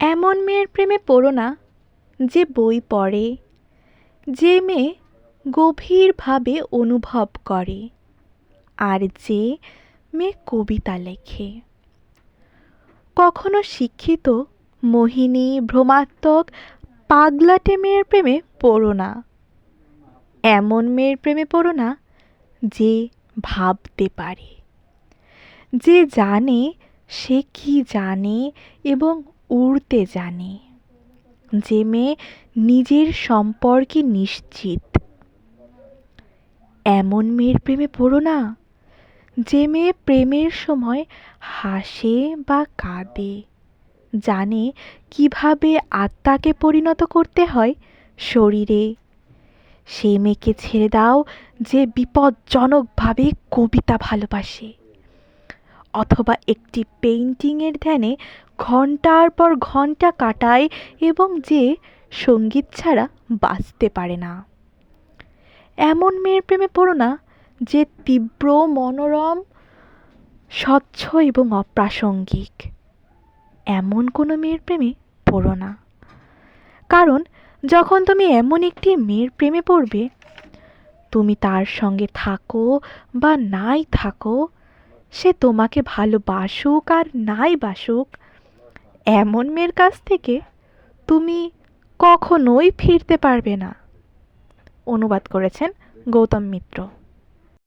এমন মেয়ের প্রেমে পড়ো না যে বই পড়ে, যে মেয়ে গভীরভাবে অনুভব করে, আর যে মেয়ে কবিতা লেখে। কখনো শিক্ষিত, মোহিনী, ভ্রমাত্মক, পাগলাটে মেয়ের প্রেমে পড়ো না। এমন মেয়ের প্রেমে পড়ো না যে ভাবতে পারে, যে জানে সে কি জানে এবং উড়তে জানে। যে মেয়ে নিজের সম্পর্কে নিশ্চিত। এমন মেয়ের প্রেমে পড়ো না। যে মেয়ে প্রেমের সময় হাসে বা কাঁদে, জানে কীভাবে আত্মাকে পরিণত করতে হয় শরীরে। সে মেয়েকে ছেড়ে দাও যে বিপজ্জনকভাবে কবিতা ভালোবাসে। অথবা একটি পেইন্টিংয়ের ধ্যানে ঘণ্টার পর ঘণ্টা কাটায় এবং যে সংগীত ছাড়া বাঁচতে পারে না। এমন মেয়ের প্রেমে পড়ো না যে তীব্র, মনোরম, স্বচ্ছ এবং অপ্রাসঙ্গিক। এমন কোনো মেয়ের প্রেমে পড়ো না। কারণ যখন তুমি এমন একটি মেয়ের প্রেমে পড়বে, তুমি তার সঙ্গে থাকো বা নাই থাকো, সে তোমাকে ভালোবাসুক আর নাই বাসুক এমন মেয়ের কাছ থেকে তুমি কখনোই ফিরতে পারবে না। অনুবাদ করেছেন গৌতম মিত্র।